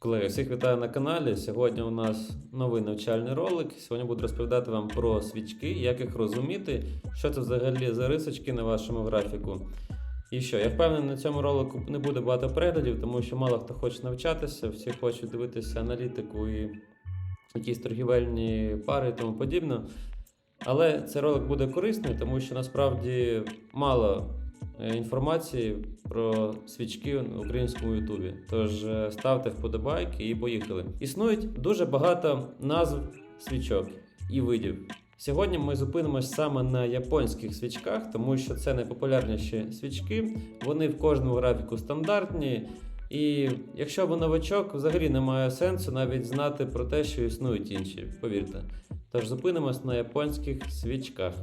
Колеги, всіх вітаю на каналі. Сьогодні у нас новий навчальний ролик. Сьогодні буду розповідати вам про свічки, як їх розуміти, що це взагалі за рисочки на вашому графіку. І що, я впевнений, на цьому ролику не буде багато переглядів, тому що мало хто хоче навчатися, всі хочуть дивитися аналітику і якісь торгівельні пари і тому подібне. Але цей ролик буде корисний, тому що насправді мало інформації про свічки в українському Ютубі. Тож е, ставте вподобайки і поїхали. Існують дуже багато назв свічок і видів. Сьогодні ми зупинимось саме на японських свічках, тому що це найпопулярніші свічки. Вони в кожному графіку стандартні. І якщо ви новачок, взагалі немає сенсу навіть знати про те, що існують інші, повірте. Тож зупинимось на японських свічках.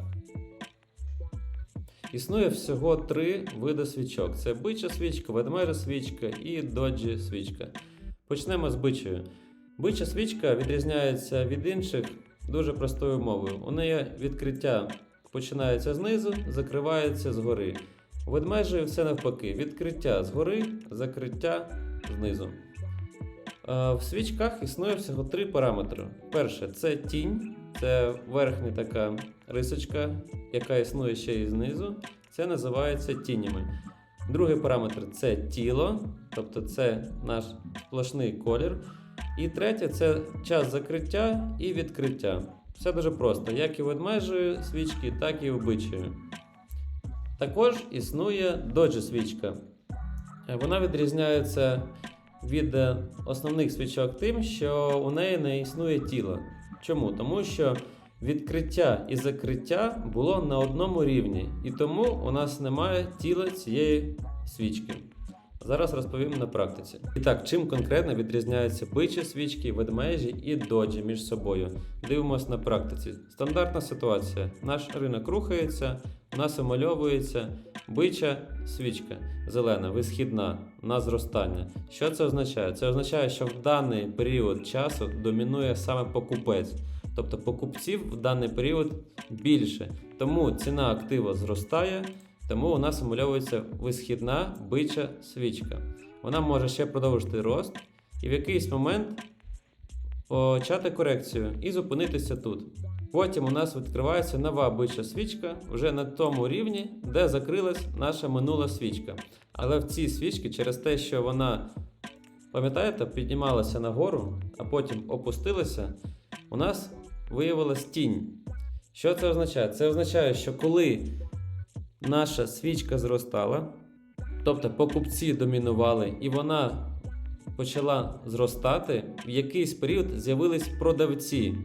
Існує всього три види свічок: це бича свічка, ведмежа свічка і доджі свічка. Почнемо з бичою. Бича свічка відрізняється від інших дуже простою мовою. У неї відкриття починається знизу, закривається згори. У ведмежої все навпаки: відкриття згори, закриття знизу. Е, В свічках існує всього три параметри. Перше це тінь, це верхня така рисочка, яка існує ще і знизу. Це називається тінями. Другий параметр це тіло, тобто це наш сплошний колір. І третє це час закриття і відкриття. Все дуже просто, як і у ведмежої свічки, так і у бичої. Також існує доджі свічка. Вона відрізняється від е, основних свічок тим, що у неї не існує тіла. Чому? Тому що відкриття і закриття було на одному рівні, і тому у нас немає тіла цієї свічки. Зараз розповім на практиці. І так, чим конкретно відрізняються бичі свічки, ведмежі і доджі між собою? Дивимось на практиці. Стандартна ситуація. Наш ринок рухається, у нас вимальовується бича свічка зелена, висхідна на зростання. Що це означає? Це означає, що в даний період часу домінує саме покупець. Тобто покупців в даний період більше. Тому ціна актива зростає, тому у нас вимальовується висхідна бича свічка. Вона може ще продовжити рост і в якийсь момент почати корекцію і зупинитися тут. Потім у нас відкривається нова бича свічка вже на тому рівні, де закрилась наша минула свічка. Але в цій свічці, через те, що вона, пам'ятаєте, піднімалася нагору, а потім опустилася, у нас виявилась тінь. Що це означає? Це означає, що коли наша свічка зростала, тобто покупці домінували, і вона почала зростати, в якийсь період з'явились продавці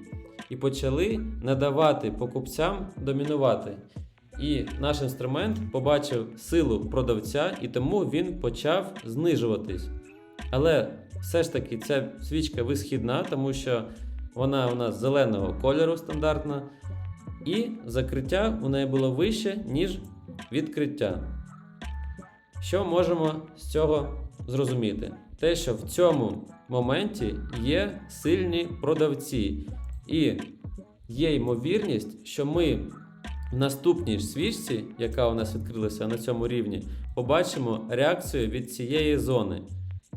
і почали надавати покупцям домінувати. І наш інструмент побачив силу продавця, і тому він почав знижуватись. Але все ж таки ця свічка висхідна, тому що вона у нас зеленого кольору стандартна, і закриття у неї було вище, ніж відкриття. Що можемо з цього зрозуміти? Те, що в цьому моменті є сильні продавці, і є ймовірність, що ми в наступній свічці, яка у нас відкрилася на цьому рівні, побачимо реакцію від цієї зони.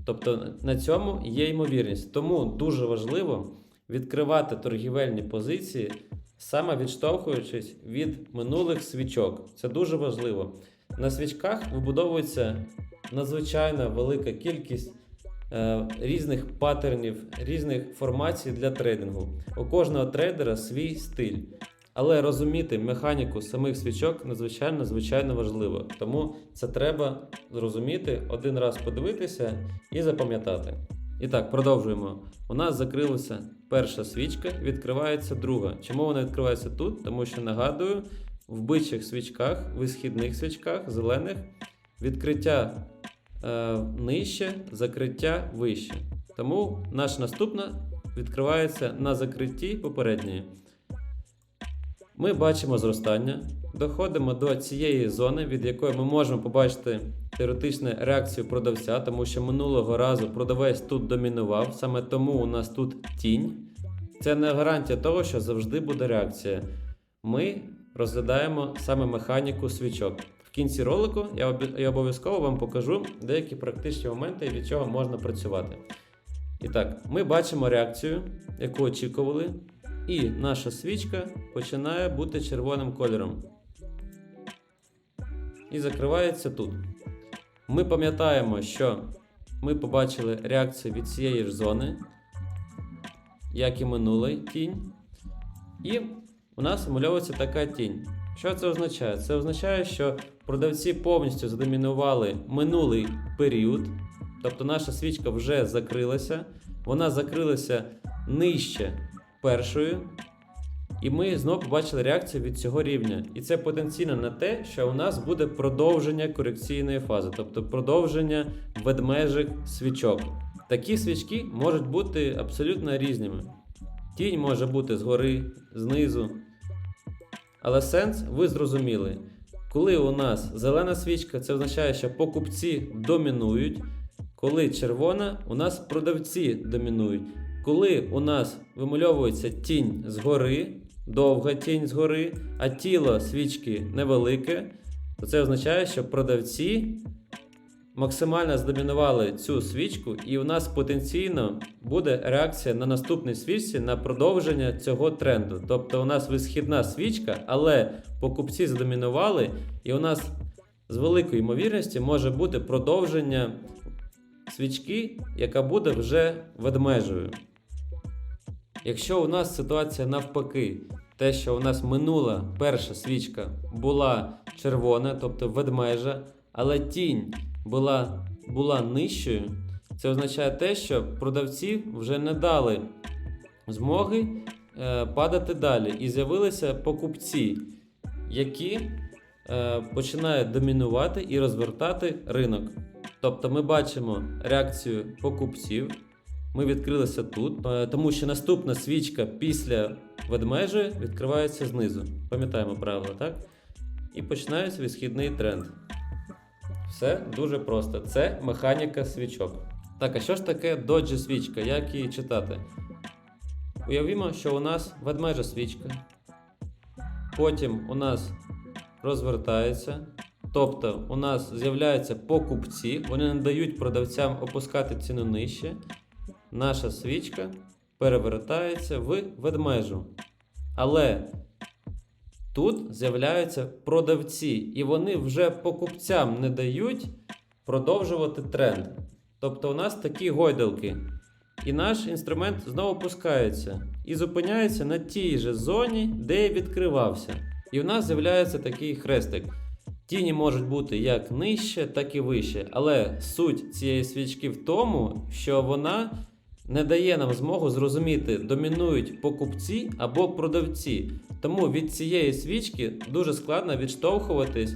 Тобто на цьому є ймовірність. Тому дуже важливо відкривати торгівельні позиції, саме відштовхуючись від минулих свічок. Це дуже важливо. На свічках вибудовується надзвичайно велика кількість е, різних паттернів, різних формацій для трейдингу. У кожного трейдера свій стиль. Але розуміти механіку самих свічок надзвичайно звичайно важливо. Тому це треба зрозуміти, один раз подивитися і запам'ятати. І так, продовжуємо. У нас закрилася перша свічка, відкривається друга. Чому вона відкривається тут? Тому що нагадую, в бичих свічках, висхідних свічках, зелених, відкриття е, нижче, закриття вище. Тому наша наступна відкривається на закритті попередньої. Ми бачимо зростання, доходимо до цієї зони, від якої ми можемо побачити теоретичну реакцію продавця, тому що минулого разу продавець тут домінував, саме тому у нас тут тінь. Це не гарантія того, що завжди буде реакція. Ми розглядаємо саме механіку свічок. В кінці ролику я обов'язково вам покажу деякі практичні моменти, від чого можна працювати. І так, ми бачимо реакцію, яку очікували, і наша свічка починає бути червоним кольором. І закривається тут. Ми пам'ятаємо, що ми побачили реакцію від цієї ж зони, як і минулий тінь. І у нас вимальовується така тінь. Що це означає? Це означає, що продавці повністю задомінували минулий період, тобто наша свічка вже закрилася, вона закрилася нижче першої, і ми знову побачили реакцію від цього рівня. І це потенційно на те, що у нас буде продовження корекційної фази, тобто продовження ведмежих свічок. Такі свічки можуть бути абсолютно різними. Тінь може бути згори, знизу. Але сенс ви зрозуміли. Коли у нас зелена свічка, це означає, що покупці домінують. Коли червона, у нас продавці домінують. Коли у нас вимальовується тінь згори, довга тінь згори, а тіло свічки невелике, то це означає, що продавці максимально здомінували цю свічку, і у нас потенційно буде реакція на наступній свічці на продовження цього тренду. Тобто у нас висхідна свічка, але покупці здомінували, і у нас з великою ймовірністю може бути продовження свічки, яка буде вже ведмежою. Якщо у нас ситуація навпаки, те, що у нас минула перша свічка була червона, тобто ведмежа, але тінь була, була нижчою, це означає те, що продавці вже не дали змоги е, падати далі. І з'явилися покупці, які е, починають домінувати і розвертати ринок. Тобто ми бачимо реакцію покупців. Ми відкрилися тут, е, тому що наступна свічка після ведмежі відкривається знизу. Пам'ятаємо правила, так? І починається висхідний тренд. Все дуже просто. Це механіка свічок. Так, а що ж таке доджі свічка? Як її читати? Уявімо, що у нас ведмежа свічка. Потім у нас розвертається. Тобто у нас з'являються покупці, вони не дають продавцям опускати ціну нижче. Наша свічка перевертається в ведмежу. Але тут з'являються продавці, і вони вже покупцям не дають продовжувати тренд. Тобто у нас такі гойдалки. І наш інструмент знову опускається і зупиняється на тій же зоні, де відкривався. І в нас з'являється такий хрестик. Тіні можуть бути як нижче, так і вище. Але суть цієї свічки в тому, що вона не дає нам змогу зрозуміти, домінують покупці або продавці. Тому від цієї свічки дуже складно відштовхуватись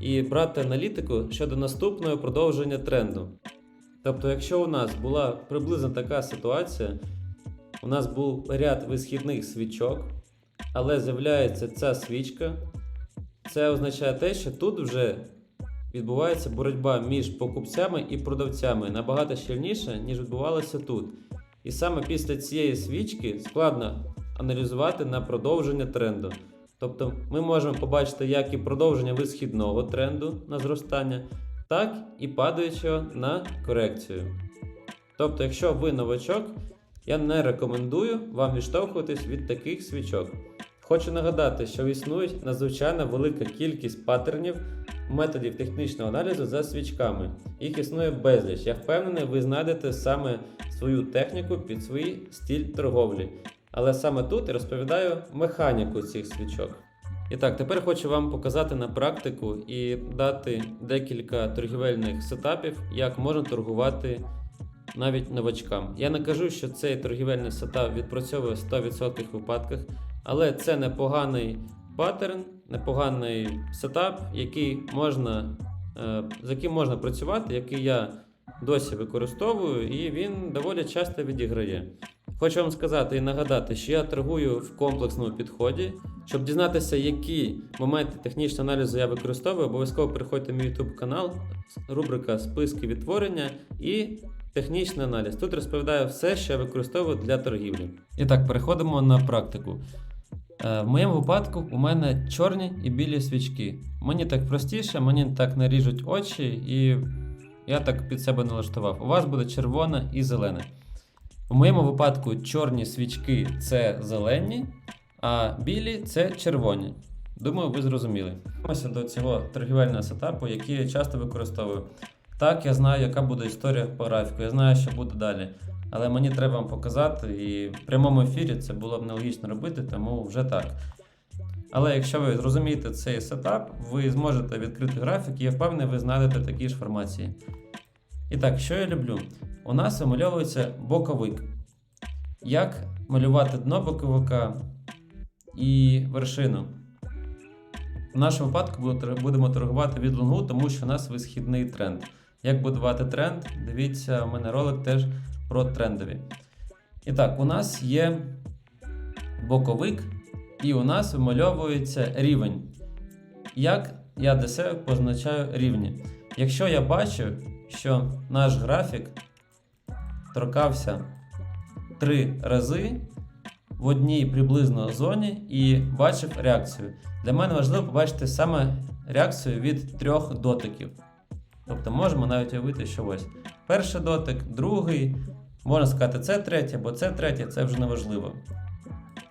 і брати аналітику щодо наступного продовження тренду. Тобто, якщо у нас була приблизно така ситуація, у нас був ряд висхідних свічок, але з'являється ця свічка, це означає те, що тут вже відбувається боротьба між покупцями і продавцями набагато щільніше, ніж відбувалося тут. І саме після цієї свічки складно аналізувати на продовження тренду. Тобто ми можемо побачити як і продовження висхідного тренду на зростання, так і падаючого на корекцію. Тобто, якщо ви новачок, я не рекомендую вам відштовхуватись від таких свічок. Хочу нагадати, що існує надзвичайно велика кількість паттернів методів технічного аналізу за свічками. Їх існує безліч. Я впевнений, ви знайдете саме свою техніку під свій стиль торговлі. Але саме тут я розповідаю механіку цих свічок. І так, тепер хочу вам показати на практику і дати декілька торгівельних сетапів, як можна торгувати навіть новачкам. Я не кажу, що цей торгівельний сетап відпрацьовує в 100% випадках, але це непоганий паттерн, непоганий сетап, який можна, е, з яким можна працювати, який я досі використовую, і він доволі часто відіграє. Хочу вам сказати і нагадати, що я торгую в комплексному підході. Щоб дізнатися, які моменти технічного аналізу я використовую, обов'язково переходьте в мій YouTube канал, рубрика Списки відтворення і технічний аналіз. Тут розповідаю все, що я використовую для торгівлі. І так, переходимо на практику. Е, В моєму випадку у мене чорні і білі свічки. Мені так простіше, мені так не ріжуть очі, і я так під себе налаштував. У вас буде червона і зелена. В моєму випадку чорні свічки це зелені, а білі це червоні. Думаю, ви зрозуміли. Ось до цього торгівельного сетапу, який я часто використовую. Так, я знаю, яка буде історія по графіку, я знаю, що буде далі. Але мені треба вам показати, і в прямому ефірі це було б нелогічно робити, тому вже так. Але якщо ви зрозумієте цей сетап, ви зможете відкрити графік, і я впевнений, ви знайдете такі ж формації. І так, що я люблю? У нас вимальовується боковик. Як малювати дно боковика і вершину? В нашому випадку будемо торгувати від лонгу, тому що у нас висхідний тренд. Як будувати тренд? Дивіться, у мене ролик теж про трендові. І так, у нас є боковик, і у нас вимальовується рівень. Як я себе позначаю рівні? Якщо я бачу, що наш графік торкався три рази в одній приблизно зоні і бачив реакцію. Для мене важливо побачити саме реакцію від трьох дотиків. Тобто можемо навіть уявити, що ось перший дотик, другий, можна сказати, це третє, бо це третє, це вже не важливо.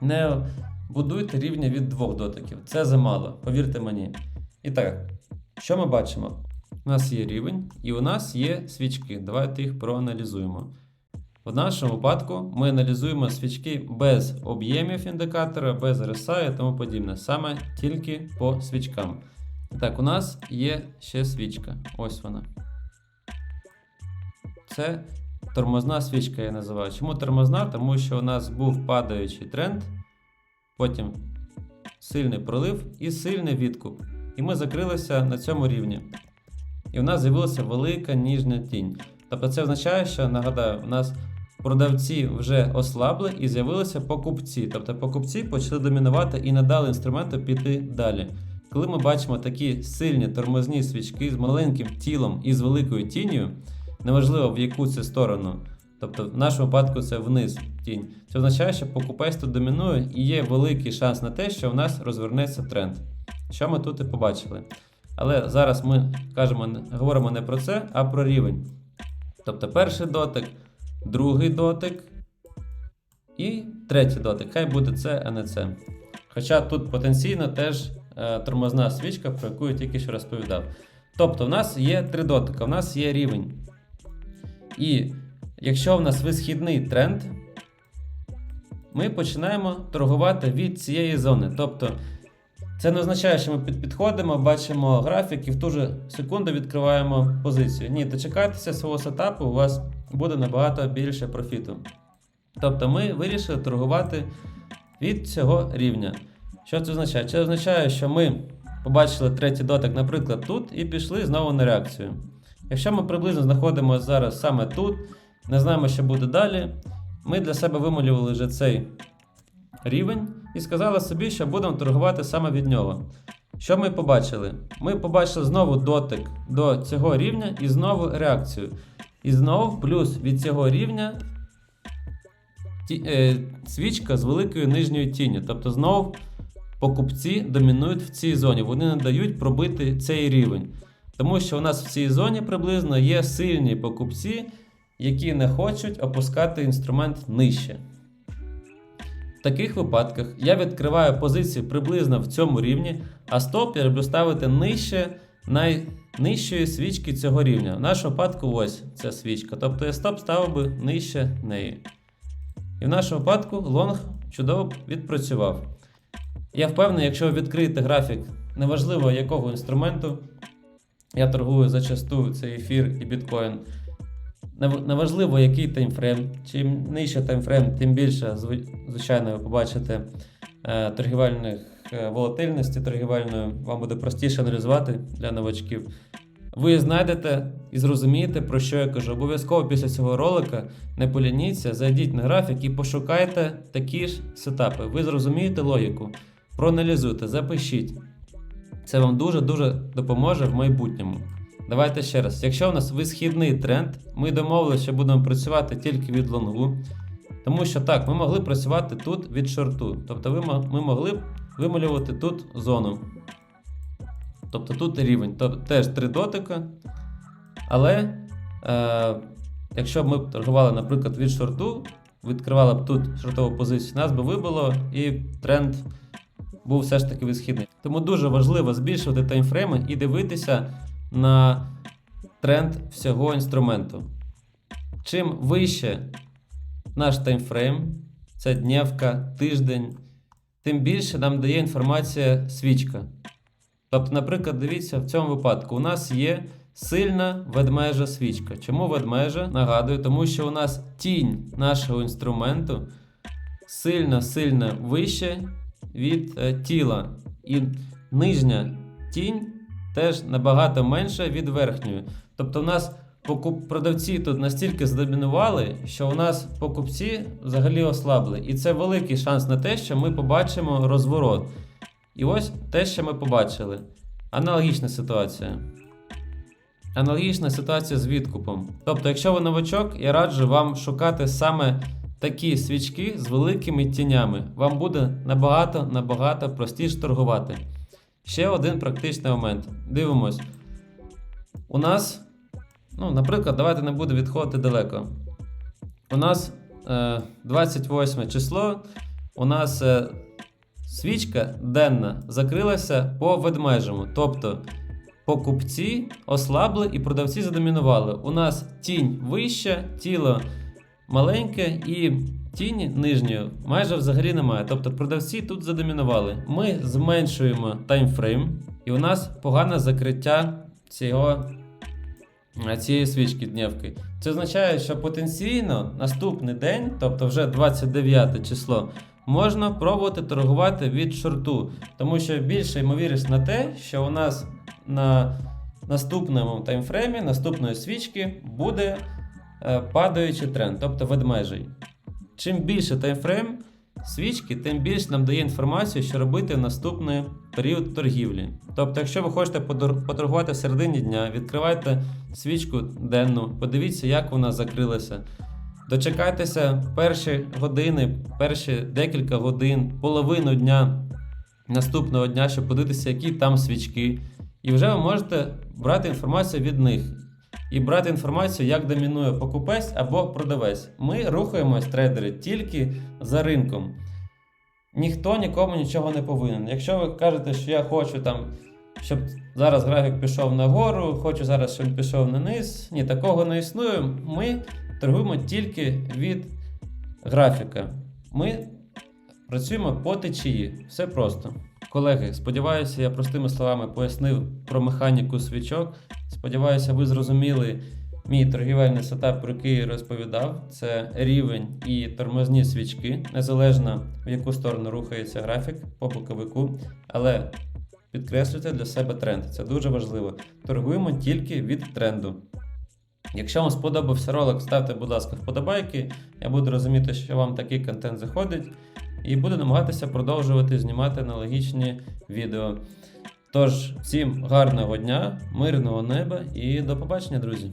Не будуйте рівня від двох дотиків. Це замало, повірте мені. І так, що ми бачимо? У нас є рівень і у нас є свічки. Давайте їх проаналізуємо. В нашому випадку ми аналізуємо свічки без об'ємів індикатора, без RSI і тому подібне, саме тільки по свічкам. Так, у нас є ще свічка. Ось вона. Це тормозна свічка, я називаю. Чому тормозна? Тому що у нас був падаючий тренд, потім сильний пролив і сильний відкуп. І ми закрилися на цьому рівні. І в нас з'явилася велика ніжна тінь. Тобто це означає, що нагадаю, у нас продавці вже ослабли і з'явилися покупці. Тобто покупці почали домінувати і не дали інструменту піти далі. Коли ми бачимо такі сильні тормозні свічки з маленьким тілом і з великою тінню, неважливо в яку це сторону, тобто в нашому випадку це вниз тінь, це означає, що покупець тут домінує і є великий шанс на те, що в нас розвернеться тренд. Що ми тут і побачили. Але зараз ми кажемо, говоримо не про це, а про рівень. Тобто перший дотик, другий дотик і третій дотик. Хай буде це, а не це. Хоча тут потенційно теж е, тормозна свічка, про яку я тільки що розповідав. Тобто, в нас є три дотика, в нас є рівень. І якщо в нас висхідний тренд, ми починаємо торгувати від цієї зони. Тобто, це не означає, що ми під- підходимо, бачимо графік і в ту же секунду відкриваємо позицію. Ні, дочекайтеся свого сетапу, у вас буде набагато більше профіту. Тобто ми вирішили торгувати від цього рівня. Що це означає? Це означає, що ми побачили третій дотик, наприклад, тут, і пішли знову на реакцію. Якщо ми приблизно знаходимося зараз саме тут, не знаємо, що буде далі, ми для себе вималювали вже цей рівень і сказали собі, що будемо торгувати саме від нього. Що ми побачили? Ми побачили знову дотик до цього рівня і знову реакцію. І знову плюс від цього рівня ті, е, свічка з великою нижньою тінню. Тобто знову покупці домінують в цій зоні. Вони не дають пробити цей рівень. Тому що у нас в цій зоні приблизно є сильні покупці, які не хочуть опускати інструмент нижче. В таких випадках я відкриваю позиції приблизно в цьому рівні, а стоп я люблю ставити нижче найнижчої свічки цього рівня. В нашому випадку ось ця свічка. Тобто я стоп ставив би нижче неї. І в нашому випадку лонг чудово відпрацював. Я впевнений, якщо ви відкриєте графік, неважливо якого інструменту, я торгую зачасту цей ефір і біткоін. Неважливо, який таймфрейм. Чим нижче таймфрейм, тим більше, звичайно, ви побачите е, торгівельних е, волатильності торгівельної, вам буде простіше аналізувати для новачків. Ви знайдете і зрозумієте, про що я кажу. Обов'язково після цього ролика не полініться, зайдіть на графік і пошукайте такі ж сетапи. Ви зрозумієте логіку, проаналізуйте, запишіть. Це вам дуже-дуже допоможе в майбутньому. Давайте ще раз. Якщо у нас висхідний тренд, ми домовилися, що будемо працювати тільки від лонгу. Тому що так, ми могли працювати тут від шорту. Тобто ви, ми могли б вималювати тут зону. Тобто тут рівень. Тобто теж три дотика. Але е, якщо б ми торгували, наприклад, від шорту, відкривала б тут шортову позицію, нас би вибило і тренд був все ж таки висхідний. Тому дуже важливо збільшувати таймфрейми і дивитися на тренд всього інструменту. Чим вище наш таймфрейм, це днівка, тиждень, тим більше нам дає інформація свічка. Тобто, наприклад, дивіться, в цьому випадку у нас є сильна ведмежа свічка. Чому ведмежа? Нагадую, тому що у нас тінь нашого інструменту сильно-сильно вище від е, тіла. І нижня тінь теж набагато менша від верхньої. Тобто, у нас продавці тут настільки здомінували, що у нас покупці взагалі ослабли. І це великий шанс на те, що ми побачимо розворот. І ось те, що ми побачили. Аналогічна ситуація. Аналогічна ситуація з відкупом. Тобто, якщо ви новачок, я раджу вам шукати саме такі свічки з великими тінями. Вам буде набагато набагато простіше торгувати. Ще один практичний момент. Дивимось. У нас, ну, наприклад, давайте не буду відходити далеко. У нас е, 28 число. У нас е, свічка денна закрилася по ведмежому. Тобто покупці ослабли і продавці задомінували. У нас тінь вища, тіло маленьке і тіні нижньої майже взагалі немає. Тобто продавці тут задомінували. Ми зменшуємо таймфрейм, і у нас погане закриття цього, е, цієї свічки днівки. Це означає, що потенційно наступний день, тобто вже 29 число, можна пробувати торгувати від шорту, тому що більше ймовірність на те, що у нас на наступному таймфреймі, наступної свічки буде падаючий тренд, тобто ведмежий. Чим більше таймфрейм свічки, тим більше нам дає інформацію, що робити в наступний період торгівлі. Тобто, якщо ви хочете поторгувати в середині дня, відкривайте свічку денну, подивіться, як вона закрилася. Дочекайтеся перші години, перші декілька годин, половину дня наступного дня, щоб подивитися, які там свічки. І вже ви можете брати інформацію від них. І брати інформацію, як домінує покупець або продавець. Ми рухаємось, трейдери, тільки за ринком. Ніхто нікому нічого не повинен. Якщо ви кажете, що я хочу там, щоб зараз графік пішов нагору, хочу зараз, щоб він пішов наниз. Ні, такого не існує. Ми торгуємо тільки від графіка. Ми працюємо по течії. Все просто. Колеги, сподіваюся, я простими словами пояснив про механіку свічок. Сподіваюся, ви зрозуміли мій торгівельний сетап, про який я розповідав. Це рівень і тормозні свічки, незалежно в яку сторону рухається графік по боковику. Але підкреслюйте для себе тренд. Це дуже важливо. Торгуємо тільки від тренду. Якщо вам сподобався ролик, ставте, будь ласка, вподобайки. Я буду розуміти, що вам такий контент заходить, і буду намагатися продовжувати знімати аналогічні відео. Тож, всім гарного дня, мирного неба і до побачення, друзі!